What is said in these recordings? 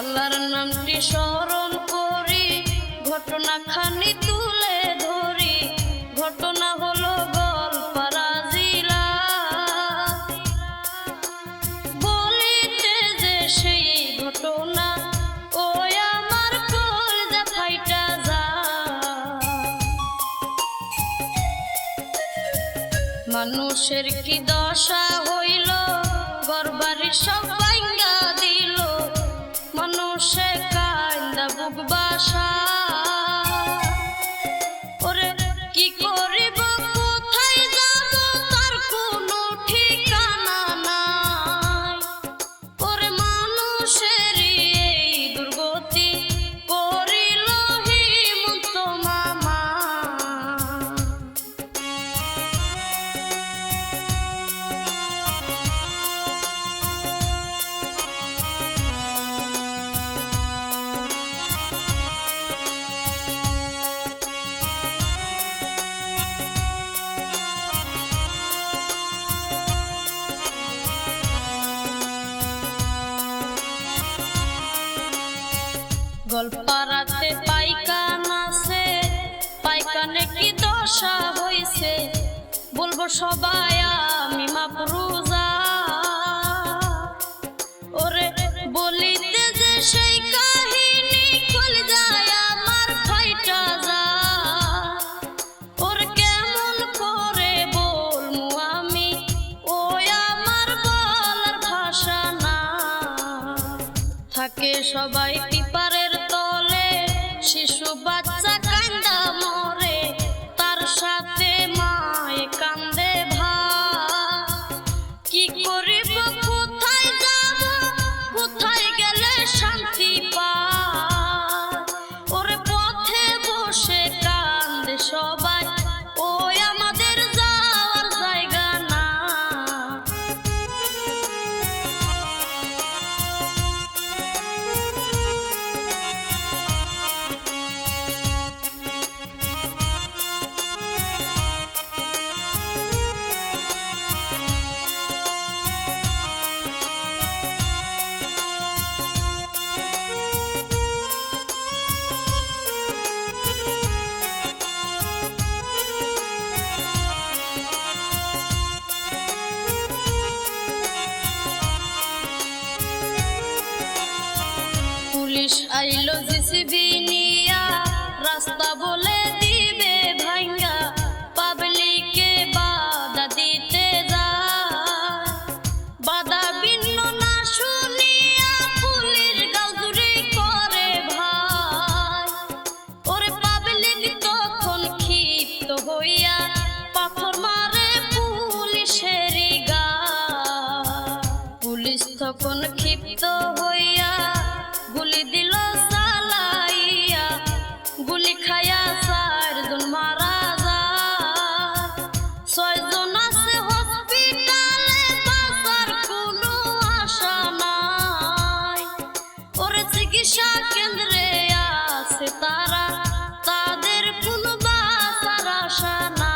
আল্লাহর নামটি স্মরণ করি ঘটনা খানি তুলে ধরি, ঘটনা হলো যে সেই ঘটনা আমার যা। মানুষের কি দশা হইল গরবারি সব গল্পারাতে পাইকান আছে, পাইকানে কি দশা হইছে? বলব সবাই আমি মাপরুজা ওরে বলিতে যে সেই কাহিনী খোল যায় আমার ফাইটা যা। ওর কেমন করে বলমু আমি, ওই আমার বলার ভাষা না। থাকে সবাই টিপারের পুলিশ আইলো জিসিবি নিয়া, রাস্তা বলে দিবে ভাঙ্গা পাবলিকে বাধা দিতে যায় বাধা ভিন্ন না শুনিয়া পুলিশ গাউজুরি করে ভাই। ওরে পাবলিক তখন ক্ষিপ্ত হইয়া পাথর মারে পুলিশের গা। পুলিশ তখন ক্ষিপ্ত হইয়া গুলি দিল সালাইয়া, গুলি খায়া চারজন মারা যায়। ছয়জন আছে হসপিটালে বাঁচার কোনো আশা নাই। ওরে চিকিৎসা কেন্দ্রে আছে তারা, তাদের কোনো বাঁচার আশা না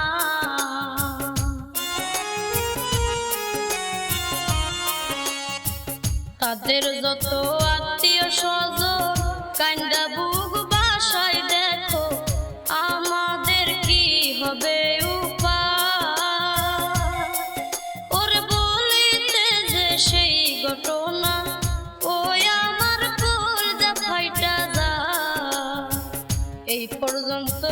তাদের যত আত্মীয় সজ কান্দা বুক বাসায় দেখো, আমাদের কি হবে উপায়? বলিতে সেই ঘটনা, ওই আমার যা এই পর্যন্ত